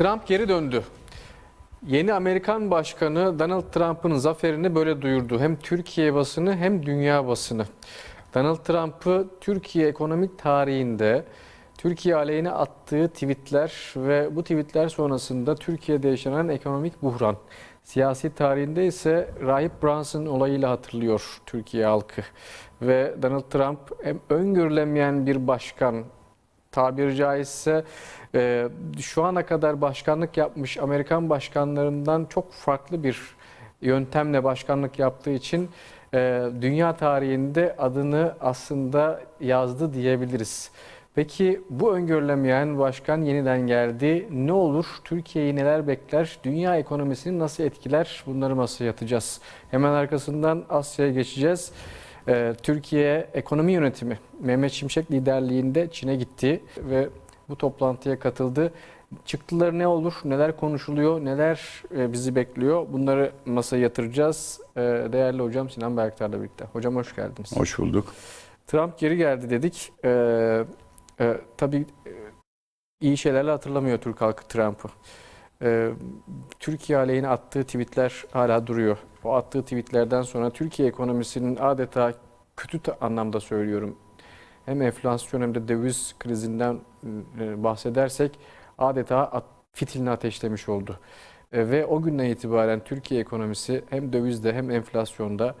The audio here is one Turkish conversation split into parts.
Trump geri döndü. Yeni Amerikan Başkanı Donald Trump'ın zaferini böyle duyurdu. Hem Türkiye basını hem dünya basını. Donald Trump'ı Türkiye ekonomik tarihinde Türkiye aleyhine attığı tweetler ve bu tweetler sonrasında Türkiye'de yaşanan ekonomik buhran. Siyasi tarihinde ise Rahip Brunson olayıyla hatırlıyor Türkiye halkı. Ve Donald Trump hem öngörülemeyen bir başkan tabiri caizse e, şu ana kadar başkanlık yapmış Amerikan başkanlarından çok farklı bir yöntemle başkanlık yaptığı için e, dünya tarihinde adını aslında yazdı diyebiliriz. Peki bu öngörülemeyen başkan yeniden geldi. Ne olur? Türkiye'yi neler bekler? Dünya ekonomisini nasıl etkiler? Bunları masaya yatacağız. Hemen arkasından Asya'ya geçeceğiz. Ee, Türkiye Ekonomi Yönetimi Mehmet Şimşek liderliğinde Çin'e gitti ve bu toplantıya katıldı. Çıktıları ne olur, neler konuşuluyor, neler e, bizi bekliyor bunları masaya yatıracağız. Ee, Değerli hocam Sinan Berktar'la birlikte. Hocam hoş geldiniz. Hoş bulduk. Trump geri geldi dedik. Ee, e, tabii e, iyi şeylerle hatırlamıyor Türk halkı Trump'ı. Ee, Türkiye aleyhine attığı tweetler hala duruyor. O attığı tweetlerden sonra Türkiye ekonomisinin adeta kötü anlamda söylüyorum. Hem enflasyon hem de döviz krizinden e, bahsedersek adeta at- fitilini ateşlemiş oldu. E, ve o günden itibaren Türkiye ekonomisi hem dövizde hem enflasyonda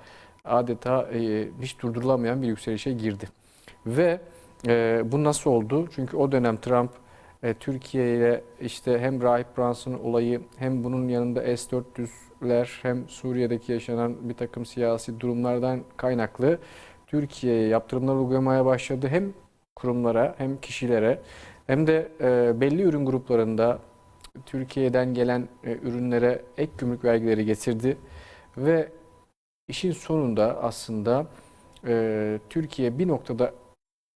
adeta e, hiç durdurulamayan bir yükselişe girdi. Ve bu nasıl oldu? Çünkü o dönem Trump e, Türkiye ile işte hem Rahip Brunson olayı hem bunun yanında S-400'ler hem Suriye'deki yaşanan bir takım siyasi durumlardan kaynaklı Türkiye'ye yaptırımlar uygulamaya başladı. Hem kurumlara hem kişilere hem de e, belli ürün gruplarında Türkiye'den gelen e, ürünlere ek gümrük vergileri getirdi ve işin sonunda aslında Türkiye bir noktada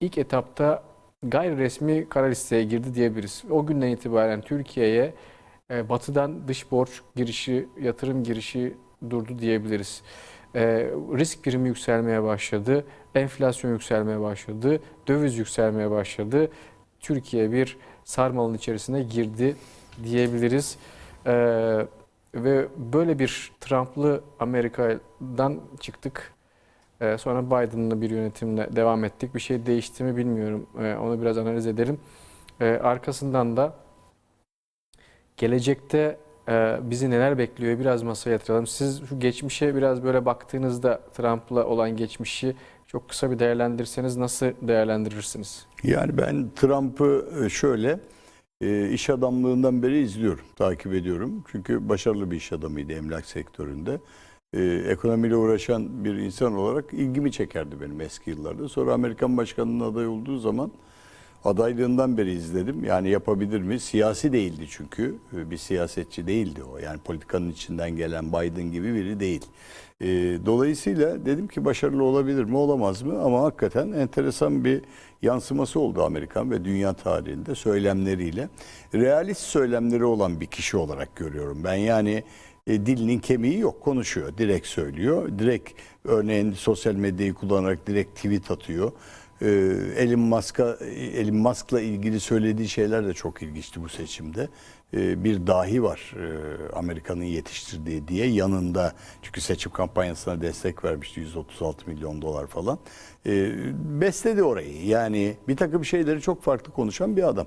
ilk etapta gayri resmi kara listeye girdi diyebiliriz. O günden itibaren Türkiye'ye e, batıdan dış borç girişi, yatırım girişi durdu diyebiliriz. E, risk primi yükselmeye başladı, enflasyon yükselmeye başladı, döviz yükselmeye başladı. Türkiye bir sarmalın içerisine girdi diyebiliriz. E, ve böyle bir Trump'lı Amerika'dan çıktık. Ee, Sonra Biden'lı bir yönetimle devam ettik. Bir şey değişti mi bilmiyorum. Ee, Onu biraz analiz edelim. Ee, Arkasından da gelecekte e, bizi neler bekliyor biraz masaya yatıralım. Siz şu geçmişe biraz böyle baktığınızda Trump'la olan geçmişi çok kısa bir değerlendirseniz nasıl değerlendirirsiniz? Yani ben Trump'ı e, şöyle e, iş adamlığından beri izliyorum, takip ediyorum. Çünkü başarılı bir iş adamıydı emlak sektöründe. E, Ekonomiyle uğraşan bir insan olarak ilgimi çekerdi benim eski yıllarda. Sonra Amerikan başkanının aday olduğu zaman adaylığından beri izledim. Yani yapabilir mi? Siyasi değildi çünkü. E, Bir siyasetçi değildi o. Yani politikanın içinden gelen Biden gibi biri değil. E, Dolayısıyla dedim ki başarılı olabilir mi, olamaz mı? Ama hakikaten enteresan bir yansıması oldu Amerikan ve dünya tarihinde söylemleriyle. Realist söylemleri olan bir kişi olarak görüyorum. Ben yani e, dilinin kemiği yok, konuşuyor, direkt söylüyor. Direkt örneğin sosyal medyayı kullanarak direkt tweet atıyor. Ee, Elon Musk'a Elon Musk'la ilgili söylediği şeyler de çok ilginçti bu seçimde. Ee, bir dahi var e, Amerika'nın yetiştirdiği diye yanında çünkü seçim kampanyasına destek vermişti 136 milyon dolar falan. Ee, besledi orayı yani bir takım şeyleri çok farklı konuşan bir adam.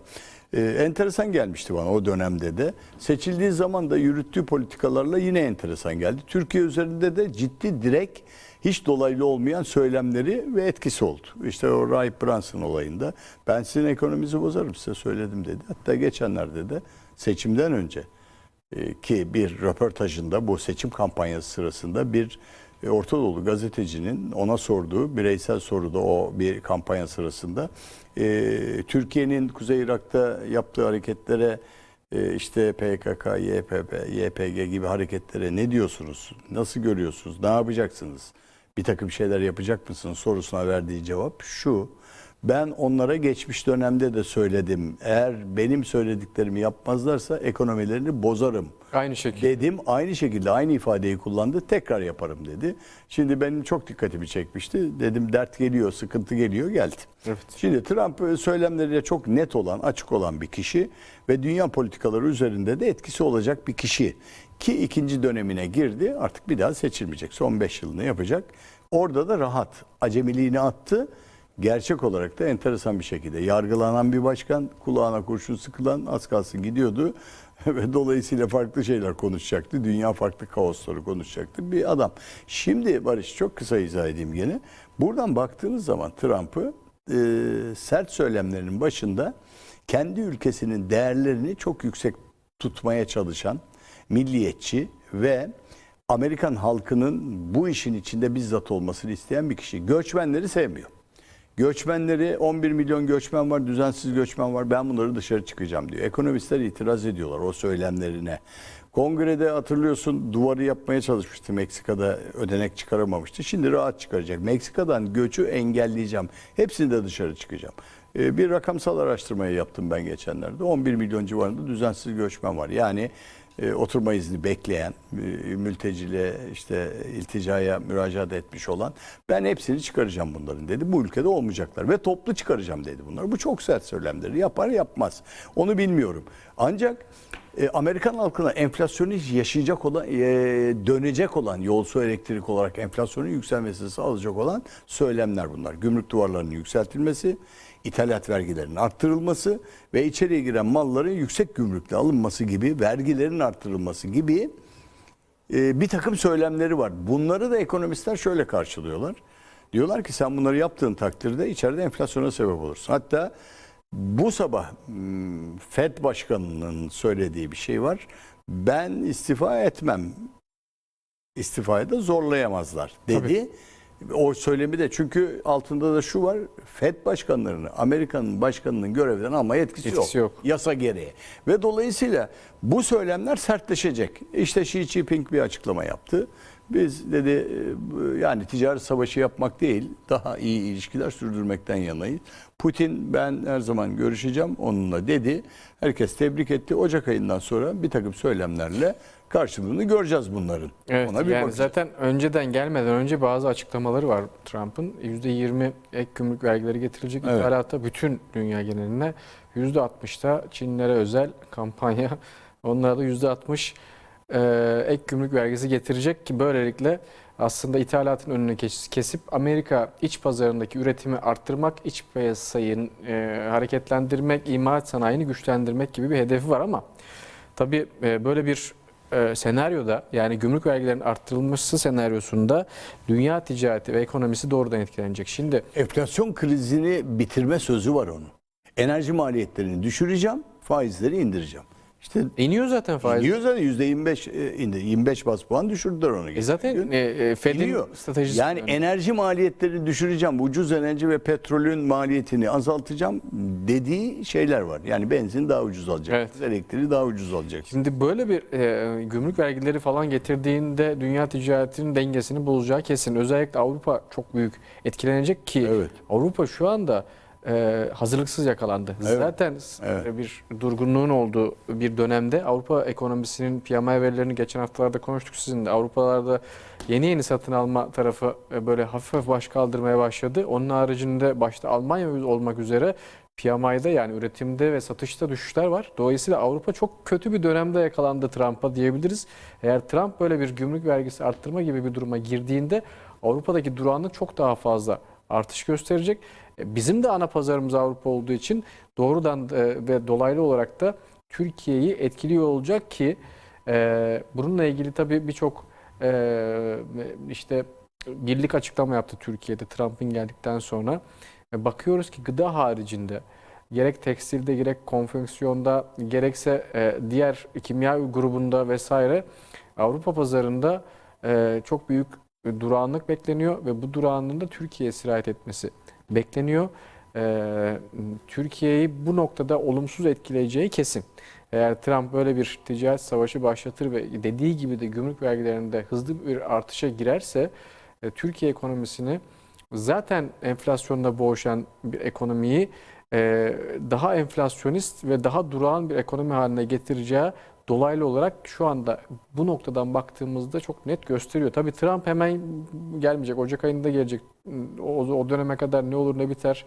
Enteresan gelmişti bana o dönemde de. Seçildiği zaman da yürüttüğü politikalarla yine enteresan geldi. Türkiye üzerinde de ciddi direkt hiç dolaylı olmayan söylemleri ve etkisi oldu. İşte o Rahip Brunson olayında ben sizin ekonominizi bozarım size söyledim dedi. Hatta geçenlerde de seçimden önce e, ki bir röportajında bu seçim kampanyası sırasında bir e, Orta Doğulu gazetecinin ona sorduğu bireysel soruda o bir kampanya sırasında e, Türkiye'nin Kuzey Irak'ta yaptığı hareketlere işte PKK, YPP, YPG gibi hareketlere ne diyorsunuz? Nasıl görüyorsunuz? Ne yapacaksınız? Bir takım şeyler yapacak mısınız sorusuna verdiği cevap şu. Ben onlara geçmiş dönemde de söyledim. Eğer benim söylediklerimi yapmazlarsa ekonomilerini bozarım. Aynı şekilde. Dedim aynı şekilde aynı ifadeyi kullandı. Tekrar yaparım dedi. Şimdi benim çok dikkatimi çekmişti. Dedim dert geliyor, sıkıntı geliyor geldi. Evet. Şimdi Trump e, söylemleriyle çok net olan, açık olan bir kişi ve dünya politikaları üzerinde de etkisi olacak bir kişi. Ki ikinci dönemine girdi artık bir daha seçilmeyecek. Son 5 yılını yapacak. Orada da rahat. Acemiliğini attı. Gerçek olarak da enteresan bir şekilde yargılanan bir başkan kulağına kurşun sıkılan az kalsın gidiyordu ve dolayısıyla farklı şeyler konuşacaktı. Dünya farklı kaosları konuşacaktı bir adam. Şimdi Barış çok kısa izah edeyim gene. Buradan baktığınız zaman Trump'ı e, sert söylemlerinin başında kendi ülkesinin değerlerini çok yüksek tutmaya çalışan milliyetçi ve Amerikan halkının bu işin içinde bizzat olmasını isteyen bir kişi. Göçmenleri sevmiyor. Göçmenleri 11 milyon göçmen var, düzensiz göçmen var. Ben bunları dışarı çıkacağım diyor. Ekonomistler itiraz ediyorlar o söylemlerine. Kongrede hatırlıyorsun duvarı yapmaya çalışmıştı Meksika'da ödenek çıkaramamıştı. Şimdi rahat çıkaracak. Meksika'dan göçü engelleyeceğim. Hepsini de dışarı çıkacağım. Ee, Bir rakamsal araştırmayı yaptım ben geçenlerde. 11 milyon civarında düzensiz göçmen var. Yani e, oturma izni bekleyen, e, mültecile işte ilticaya müracaat etmiş olan ben hepsini çıkaracağım bunların dedi. Bu ülkede olmayacaklar ve toplu çıkaracağım dedi bunlar. Bu çok sert söylemdir. Yapar yapmaz. Onu bilmiyorum. Ancak e, Amerikan halkına enflasyonu yaşayacak olan, e, dönecek olan yol su elektrik olarak enflasyonun yükselmesini sağlayacak olan söylemler bunlar. Gümrük duvarlarının yükseltilmesi, ithalat vergilerinin arttırılması ve içeriye giren malların yüksek gümrükle alınması gibi, vergilerin arttırılması gibi e, bir takım söylemleri var. Bunları da ekonomistler şöyle karşılıyorlar. Diyorlar ki sen bunları yaptığın takdirde içeride enflasyona sebep olursun. Hatta bu sabah hmm, Fed Başkanı'nın söylediği bir şey var. Ben istifa etmem. İstifaya da zorlayamazlar dedi. O söylemi de çünkü altında da şu var. Fed başkanlarını, Amerika'nın başkanının görevden alma yetkisi, Yetkisi yok. yok. Yasa gereği. Ve dolayısıyla bu söylemler sertleşecek. İşte Xi Jinping bir açıklama yaptı. Biz dedi e, yani ticaret savaşı yapmak değil, daha iyi ilişkiler sürdürmekten yanayız. Putin ben her zaman görüşeceğim onunla dedi. Herkes tebrik etti. Ocak ayından sonra bir takım söylemlerle karşılığını göreceğiz bunların. Evet, Ona bir yani bakacağız. zaten önceden gelmeden önce bazı açıklamaları var Trump'ın. %20 ek gümrük vergileri getirilecek Evet. ithalata bütün dünya geneline. %60'da Çinlere özel kampanya. Onlara da %60 e, ek gümrük vergisi getirecek ki böylelikle aslında ithalatın önünü kes- kesip Amerika iç pazarındaki üretimi arttırmak, iç piyasayı e, hareketlendirmek, imalat sanayini güçlendirmek gibi bir hedefi var ama Tabii e, böyle bir e, senaryoda yani gümrük vergilerinin arttırılması senaryosunda dünya ticareti ve ekonomisi doğrudan etkilenecek. Şimdi Enflasyon krizini bitirme sözü var onun. Enerji maliyetlerini düşüreceğim, faizleri indireceğim. İşte iniyor zaten faiz. iniyor zaten %25 e, indi. 25 bas puan düşürdüler onu. E zaten e, e, Fed'in stratejisi Yani enerji maliyetlerini düşüreceğim, ucuz enerji ve petrolün maliyetini azaltacağım dediği şeyler var. Yani benzin daha ucuz alacak, elektriği daha ucuz alacak. Şimdi böyle bir e, gümrük vergileri falan getirdiğinde dünya ticaretinin dengesini bozacağı kesin. Özellikle Avrupa çok büyük etkilenecek ki Evet. Avrupa şu anda e, hazırlıksız yakalandı. Evet. Zaten Evet. bir durgunluğun olduğu bir dönemde Avrupa ekonomisinin PMI verilerini geçen haftalarda konuştuk sizinle. Avrupalarda yeni yeni satın alma tarafı e, böyle hafif hafif baş kaldırmaya başladı. Onun haricinde başta Almanya olmak üzere PMI'de yani üretimde ve satışta düşüşler var. Dolayısıyla Avrupa çok kötü bir dönemde yakalandı Trump'a diyebiliriz. Eğer Trump böyle bir gümrük vergisi arttırma gibi bir duruma girdiğinde Avrupa'daki durağanlık çok daha fazla artış gösterecek. E, Bizim de ana pazarımız Avrupa olduğu için doğrudan e, ve dolaylı olarak da Türkiye'yi etkiliyor olacak ki e, bununla ilgili tabii birçok işte birlik açıklama yaptı Türkiye'de Trump'ın geldikten sonra. Bakıyoruz ki gıda haricinde gerek tekstilde gerek konfeksiyonda gerekse diğer kimya grubunda vesaire Avrupa pazarında çok büyük durağanlık bekleniyor ve bu durağanlığın da Türkiye'ye sirayet etmesi bekleniyor. E, Türkiye'yi bu noktada olumsuz etkileyeceği kesin. Eğer Trump böyle bir ticaret savaşı başlatır ve dediği gibi de gümrük vergilerinde hızlı bir artışa girerse e, Türkiye ekonomisini zaten enflasyonla boğuşan bir ekonomiyi e, daha enflasyonist ve daha durağan bir ekonomi haline getireceği dolaylı olarak şu anda bu noktadan baktığımızda çok net gösteriyor. Tabii Trump hemen gelmeyecek. Ocak ayında gelecek. O, o döneme kadar ne olur ne biter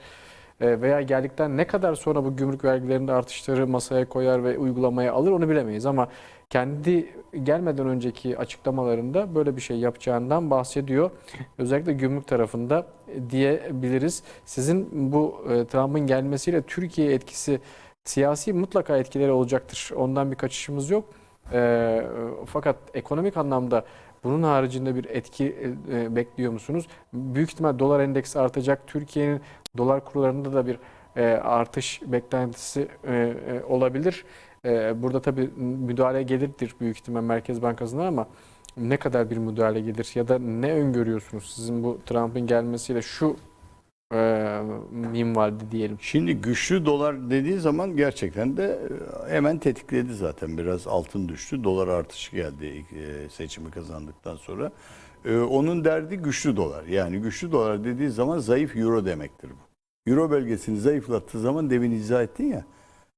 e, veya geldikten ne kadar sonra bu gümrük vergilerinde artışları masaya koyar ve uygulamaya alır onu bilemeyiz ama kendi gelmeden önceki açıklamalarında böyle bir şey yapacağından bahsediyor. Özellikle gümrük tarafında diyebiliriz. Sizin bu e, Trump'ın gelmesiyle Türkiye etkisi siyasi mutlaka etkileri olacaktır. Ondan bir kaçışımız yok. E, fakat ekonomik anlamda bunun haricinde bir etki e, e, bekliyor musunuz? Büyük ihtimal dolar endeksi artacak. Türkiye'nin dolar kurlarında da bir e, artış beklentisi e, e, olabilir. E, burada tabii müdahale gelirdir büyük ihtimal Merkez Bankası'na ama ne kadar bir müdahale gelir ya da ne öngörüyorsunuz sizin bu Trump'ın gelmesiyle şu e, minvalde diyelim. Şimdi güçlü dolar dediği zaman gerçekten de e, hemen tetikledi zaten. Biraz altın düştü. Dolar artışı geldi e, seçimi kazandıktan sonra. E, Onun derdi güçlü dolar. Yani güçlü dolar dediği zaman zayıf euro demektir bu. Euro bölgesini zayıflattığı zaman demin izah ettin ya.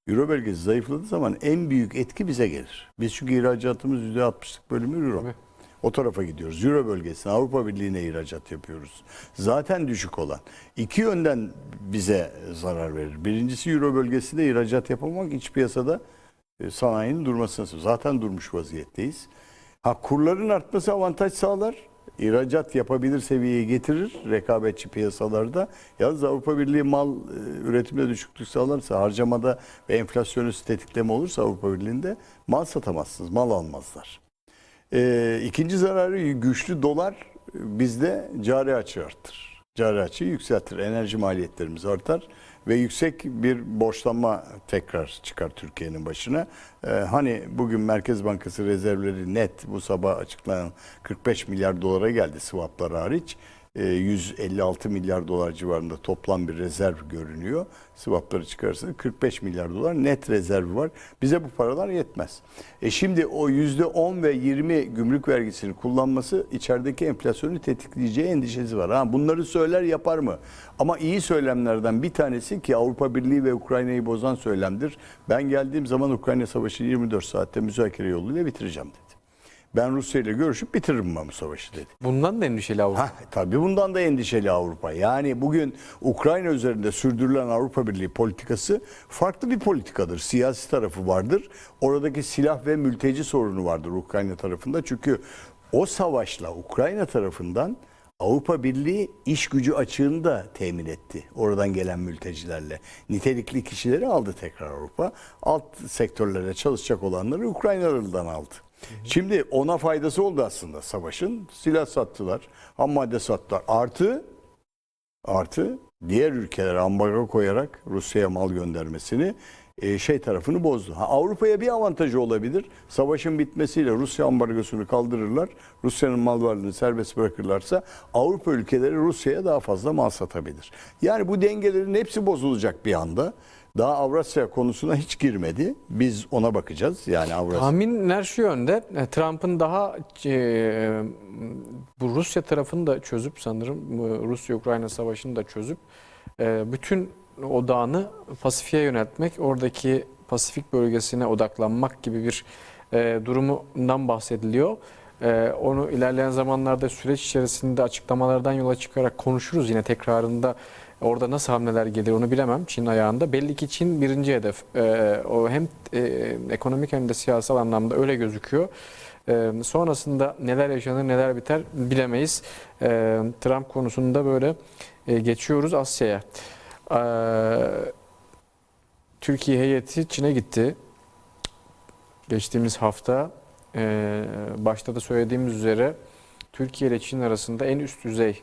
Euro bölgesi zayıfladığı zaman en büyük etki bize gelir. Biz çünkü ihracatımız %60'lık bölümü euro. Tabii. O tarafa gidiyoruz. Euro bölgesine, Avrupa Birliği'ne ihracat yapıyoruz. Zaten düşük olan. İki yönden bize zarar verir. Birincisi Euro bölgesinde ihracat yapamamak iç piyasada e, sanayinin durmasına. Zaten durmuş vaziyetteyiz. Ha kurların artması avantaj sağlar. İhracat yapabilir seviyeye getirir rekabetçi piyasalarda. Yalnız Avrupa Birliği mal e, üretimde düşüklük sağlarsa, harcamada ve enflasyonist tetikleme olursa Avrupa Birliği'nde mal satamazsınız, mal almazlar. Ee, ikinci zararı güçlü dolar e, bizde cari açığı arttırır. Cari açığı yükseltir. Enerji maliyetlerimiz artar ve yüksek bir borçlanma tekrar çıkar Türkiye'nin başına. Ee, hani bugün Merkez Bankası rezervleri net bu sabah açıklanan 45 milyar dolara geldi swaplar hariç. Ee, 156 milyar dolar civarında toplam bir rezerv görünüyor. Swapları çıkarırsa 45 milyar dolar net rezervi var. Bize bu paralar yetmez. E şimdi o %10 ve 20 gümrük vergisini kullanması içerideki enflasyonu tetikleyeceği endişesi var. Ha, bunları söyler yapar mı? Ama iyi söylemlerden bir tanesi ki Avrupa Birliği ve Ukrayna'yı bozan söylemdir. Ben geldiğim zaman Ukrayna Savaşı 24 saatte müzakere yoluyla bitireceğim dedi. Ben Rusya ile görüşüp bitiririm ben bu savaşı dedi. Bundan da endişeli Avrupa. Ha, tabii bundan da endişeli Avrupa. Yani bugün Ukrayna üzerinde sürdürülen Avrupa Birliği politikası farklı bir politikadır. Siyasi tarafı vardır. Oradaki silah ve mülteci sorunu vardır Ukrayna tarafında. Çünkü o savaşla Ukrayna tarafından Avrupa Birliği iş gücü açığını da temin etti. Oradan gelen mültecilerle. Nitelikli kişileri aldı tekrar Avrupa. Alt sektörlere çalışacak olanları Ukraynalılardan aldı. Şimdi ona faydası oldu aslında savaşın. Silah sattılar, ham madde sattılar. Artı artı diğer ülkelere ambargo koyarak Rusya'ya mal göndermesini e, şey tarafını bozdu. Ha, Avrupa'ya bir avantajı olabilir. Savaşın bitmesiyle Rusya ambargosunu kaldırırlar. Rusya'nın mal varlığını serbest bırakırlarsa Avrupa ülkeleri Rusya'ya daha fazla mal satabilir. Yani bu dengelerin hepsi bozulacak bir anda. Daha Avrasya konusuna hiç girmedi. Biz ona bakacağız. Yani Avrasya. Tahminler şu yönde. e, Trump'ın daha e, bu Rusya tarafını da çözüp sanırım Rusya-Ukrayna savaşını da çözüp e, bütün odağını Pasifik'e yöneltmek, oradaki Pasifik bölgesine odaklanmak gibi bir e, durumundan bahsediliyor. E, onu ilerleyen zamanlarda süreç içerisinde açıklamalardan yola çıkarak konuşuruz yine tekrarında. Orada nasıl hamleler gelir onu bilemem Çin ayağında. Belli ki Çin birinci hedef. E, o hem e, ekonomik hem de siyasal anlamda öyle gözüküyor. E, sonrasında neler yaşanır neler biter bilemeyiz. E, Trump konusunda böyle e, geçiyoruz Asya'ya. E, Türkiye heyeti Çin'e gitti. Geçtiğimiz hafta e, başta da söylediğimiz üzere Türkiye ile Çin arasında en üst düzey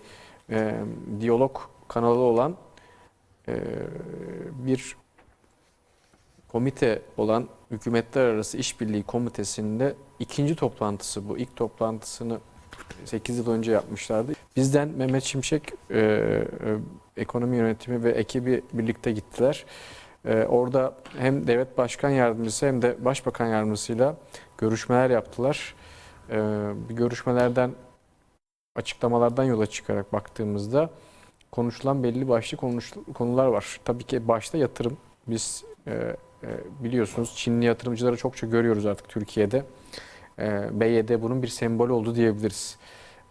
e, diyalog kanalı olan e, bir komite olan Hükümetler Arası İşbirliği Komitesi'nde ikinci toplantısı bu. İlk toplantısını 8 yıl önce yapmışlardı. Bizden Mehmet Şimşek e, e, ekonomi yönetimi ve ekibi birlikte gittiler. E, orada hem devlet başkan yardımcısı hem de başbakan yardımcısıyla görüşmeler yaptılar. E, görüşmelerden açıklamalardan yola çıkarak baktığımızda konuşulan belli başlı konuş, konular var. Tabii ki başta yatırım. Biz e, e, biliyorsunuz Çinli yatırımcıları çokça görüyoruz artık Türkiye'de. E, BYD bunun bir sembolü oldu diyebiliriz.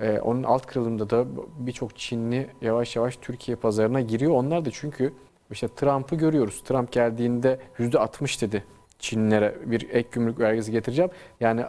E, onun alt kırılımında da birçok Çinli yavaş yavaş Türkiye pazarına giriyor. Onlar da çünkü işte Trump'ı görüyoruz. Trump geldiğinde %60 dedi Çinlilere bir ek gümrük vergisi getireceğim. Yani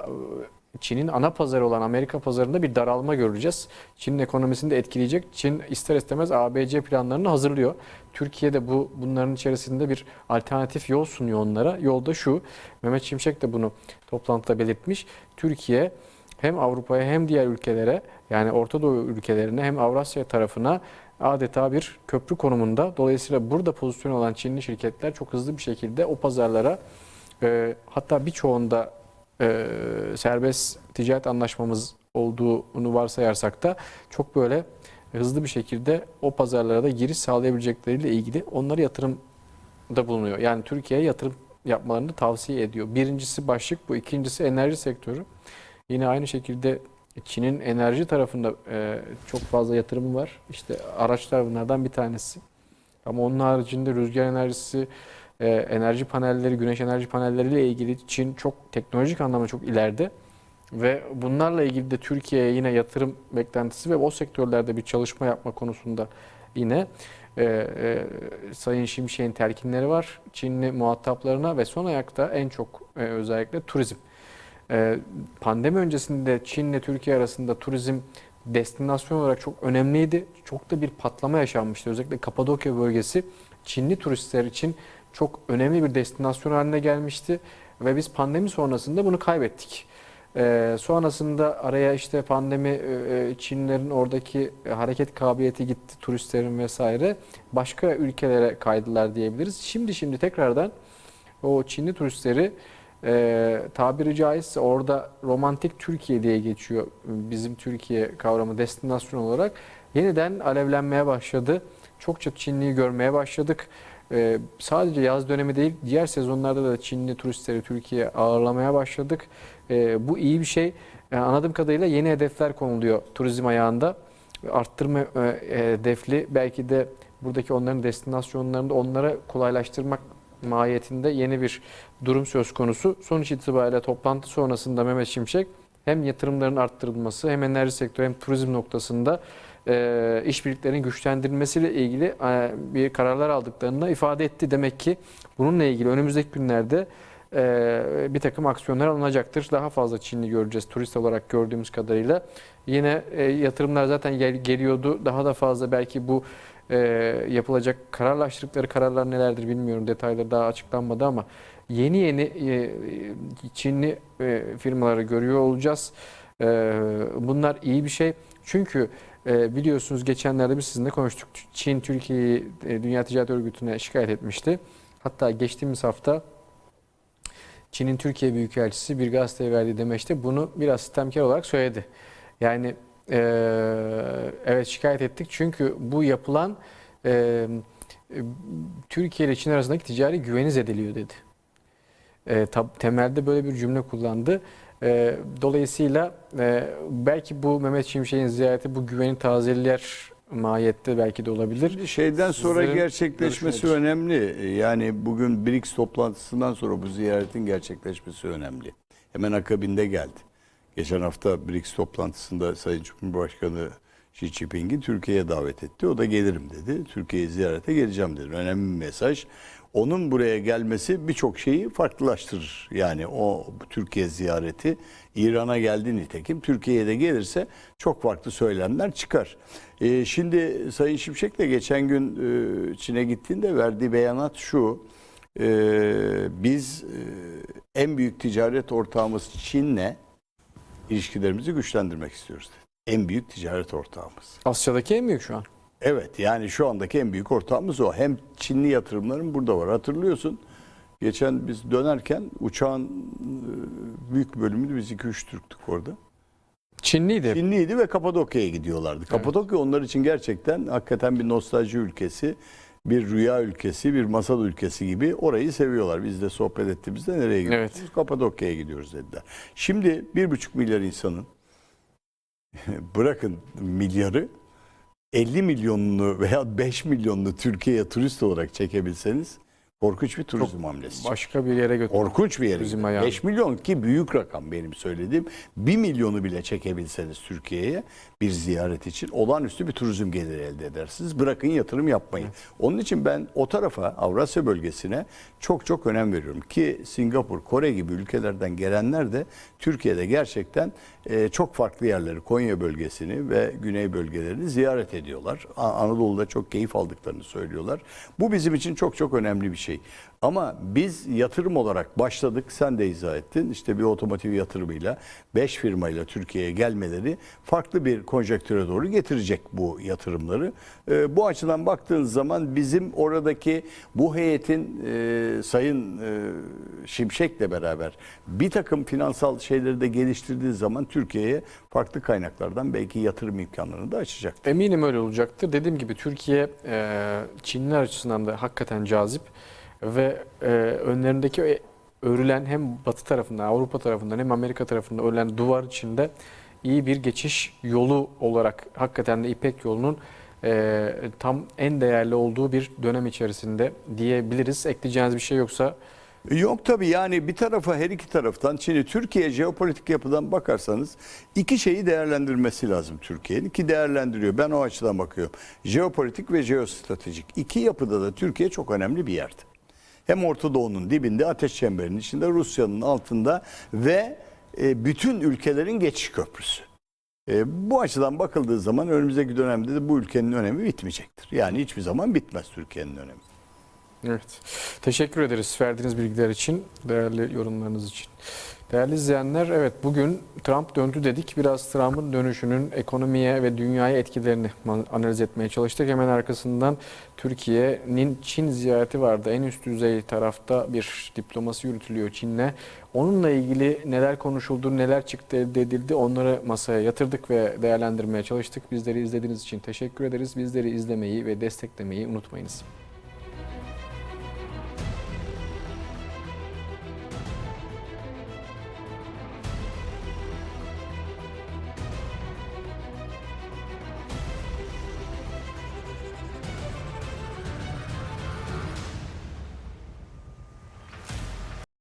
Çin'in ana pazarı olan Amerika pazarında bir daralma göreceğiz. Çin'in ekonomisini de etkileyecek. Çin ister istemez ABC planlarını hazırlıyor. Türkiye de bu bunların içerisinde bir alternatif yol sunuyor onlara. Yolda şu. Mehmet Şimşek de bunu toplantıda belirtmiş. Türkiye hem Avrupa'ya hem diğer ülkelere yani Orta Doğu ülkelerine hem Avrasya tarafına adeta bir köprü konumunda. Dolayısıyla burada pozisyon olan Çinli şirketler çok hızlı bir şekilde o pazarlara e, hatta birçoğunda e, serbest ticaret anlaşmamız olduğunu varsayarsak da çok böyle hızlı bir şekilde o pazarlara da giriş sağlayabilecekleriyle ilgili onlara yatırımda bulunuyor. Yani Türkiye'ye yatırım yapmalarını tavsiye ediyor. Birincisi başlık bu. ikincisi enerji sektörü. Yine aynı şekilde Çin'in enerji tarafında e, çok fazla yatırımı var. İşte araçlar bunlardan bir tanesi. Ama onun haricinde rüzgar enerjisi, e, enerji panelleri, güneş enerji panelleriyle ilgili Çin çok teknolojik anlamda çok ileride. Ve bunlarla ilgili de Türkiye'ye yine yatırım beklentisi ve o sektörlerde bir çalışma yapma konusunda yine e, e, Sayın Şimşek'in telkinleri var Çinli muhataplarına ve son ayakta en çok e, özellikle turizm. E, pandemi öncesinde Çin'le Türkiye arasında turizm destinasyon olarak çok önemliydi. Çok da bir patlama yaşanmıştı. Özellikle Kapadokya bölgesi Çinli turistler için çok önemli bir destinasyon haline gelmişti ve biz pandemi sonrasında bunu kaybettik. Ee, sonrasında araya işte pandemi e, Çinlerin oradaki hareket kabiliyeti gitti turistlerin vesaire başka ülkelere kaydılar diyebiliriz. Şimdi şimdi tekrardan o Çinli turistleri e, tabiri caizse orada romantik Türkiye diye geçiyor bizim Türkiye kavramı destinasyon olarak yeniden alevlenmeye başladı. Çokça Çinliyi görmeye başladık. Ee, sadece yaz dönemi değil, diğer sezonlarda da Çinli turistleri Türkiye'ye ağırlamaya başladık. Ee, bu iyi bir şey. Ee, anladığım kadarıyla yeni hedefler konuluyor turizm ayağında. Arttırma e, hedefli belki de buradaki onların destinasyonlarında onlara kolaylaştırmak mahiyetinde yeni bir durum söz konusu. Sonuç itibariyle toplantı sonrasında Mehmet Şimşek hem yatırımların arttırılması hem enerji sektörü hem turizm noktasında e, işbirliklerinin güçlendirilmesiyle ilgili e, bir kararlar aldıklarını ifade etti. Demek ki bununla ilgili önümüzdeki günlerde e, bir takım aksiyonlar alınacaktır. Daha fazla Çinli göreceğiz turist olarak gördüğümüz kadarıyla. Yine e, yatırımlar zaten gel, geliyordu. Daha da fazla belki bu e, yapılacak kararlaştırdıkları kararlar nelerdir bilmiyorum. Detayları daha açıklanmadı ama yeni yeni e, Çinli e, firmaları görüyor olacağız. E, bunlar iyi bir şey. Çünkü e, biliyorsunuz geçenlerde biz sizinle konuştuk. Çin Türkiye'yi e, Dünya Ticaret Örgütü'ne şikayet etmişti. Hatta geçtiğimiz hafta Çin'in Türkiye Büyükelçisi bir gazeteye verdiği demeçte bunu biraz sistemkar olarak söyledi. Yani e, evet şikayet ettik çünkü bu yapılan e, Türkiye ile Çin arasındaki ticari güveni zedeliyor dedi. E, tab- temelde böyle bir cümle kullandı. E, dolayısıyla e, belki bu Mehmet Şimşek'in ziyareti bu güveni tazeleyer mahiyette belki de olabilir. Şeyden sonra Sizlerin gerçekleşmesi önemli. Yani bugün BRICS toplantısından sonra bu ziyaretin gerçekleşmesi önemli. Hemen akabinde geldi. Geçen hafta BRICS toplantısında Sayın Cumhurbaşkanı Xi Jinping'i Türkiye'ye davet etti. O da gelirim dedi. Türkiye'ye ziyarete geleceğim dedi. Önemli bir mesaj. Onun buraya gelmesi birçok şeyi farklılaştırır. Yani o Türkiye ziyareti İran'a geldi nitekim. Türkiye'ye de gelirse çok farklı söylemler çıkar. Ee, şimdi Sayın Şimşek de geçen gün e, Çin'e gittiğinde verdiği beyanat şu. Ee, biz e, en büyük ticaret ortağımız Çin'le ilişkilerimizi güçlendirmek istiyoruz. En büyük ticaret ortağımız. Asya'daki en büyük şu an. Evet yani şu andaki en büyük ortağımız o. Hem Çinli yatırımların burada var. Hatırlıyorsun geçen biz dönerken uçağın e, büyük bölümünü biz 2-3 Türktük orada. Çinliydi. Çinliydi ve Kapadokya'ya gidiyorlardı. Kapadokya onlar için gerçekten hakikaten bir nostalji ülkesi, bir rüya ülkesi, bir masal ülkesi gibi orayı seviyorlar. Biz de sohbet ettiğimizde nereye gidiyoruz? Evet. Kapadokya'ya gidiyoruz dediler. Şimdi bir buçuk milyar insanın bırakın milyarı 50 milyonunu veya 5 milyonunu Türkiye'ye turist olarak çekebilseniz korkunç bir turizm hamlesi. Başka bir yere götür. Korkunç bir yere. Turizm gidiyor. ayağı. 5 milyon ki büyük rakam benim söylediğim. 1 milyonu bile çekebilseniz Türkiye'ye bir ziyaret için olağanüstü bir turizm geliri elde edersiniz. Bırakın yatırım yapmayı. Onun için ben o tarafa Avrasya bölgesine çok çok önem veriyorum. Ki Singapur, Kore gibi ülkelerden gelenler de Türkiye'de gerçekten e, çok farklı yerleri, Konya bölgesini ve güney bölgelerini ziyaret ediyorlar. Anadolu'da çok keyif aldıklarını söylüyorlar. Bu bizim için çok çok önemli bir şey. Ama biz yatırım olarak başladık. Sen de izah ettin. İşte bir otomotiv yatırımıyla 5 firmayla Türkiye'ye gelmeleri farklı bir konjektüre doğru getirecek bu yatırımları. Ee, bu açıdan baktığınız zaman bizim oradaki bu heyetin e, Sayın e, Şimşek'le beraber bir takım finansal şeyleri de geliştirdiği zaman Türkiye'ye farklı kaynaklardan belki yatırım imkanlarını da açacak. Eminim öyle olacaktır. Dediğim gibi Türkiye e, Çinliler açısından da hakikaten cazip ve e, önlerindeki e- örülen hem Batı tarafından, Avrupa tarafından hem Amerika tarafından örülen duvar içinde iyi bir geçiş yolu olarak hakikaten de İpek yolunun e, tam en değerli olduğu bir dönem içerisinde diyebiliriz. Ekleyeceğiniz bir şey yoksa Yok tabii yani bir tarafa her iki taraftan şimdi Türkiye jeopolitik yapıdan bakarsanız iki şeyi değerlendirmesi lazım Türkiye'nin ki değerlendiriyor. Ben o açıdan bakıyorum. Jeopolitik ve jeostratejik. İki yapıda da Türkiye çok önemli bir yerde. Hem Orta Doğu'nun dibinde ateş çemberinin içinde Rusya'nın altında ve e, bütün ülkelerin geçiş köprüsü. E, bu açıdan bakıldığı zaman önümüzdeki dönemde de bu ülkenin önemi bitmeyecektir. Yani hiçbir zaman bitmez Türkiye'nin önemi. Evet. Teşekkür ederiz verdiğiniz bilgiler için, değerli yorumlarınız için. Değerli izleyenler, evet bugün Trump döndü dedik. Biraz Trump'ın dönüşünün ekonomiye ve dünyaya etkilerini analiz etmeye çalıştık. Hemen arkasından Türkiye'nin Çin ziyareti vardı. En üst düzey tarafta bir diplomasi yürütülüyor Çin'le. Onunla ilgili neler konuşuldu, neler çıktı elde edildi onları masaya yatırdık ve değerlendirmeye çalıştık. Bizleri izlediğiniz için teşekkür ederiz. Bizleri izlemeyi ve desteklemeyi unutmayınız.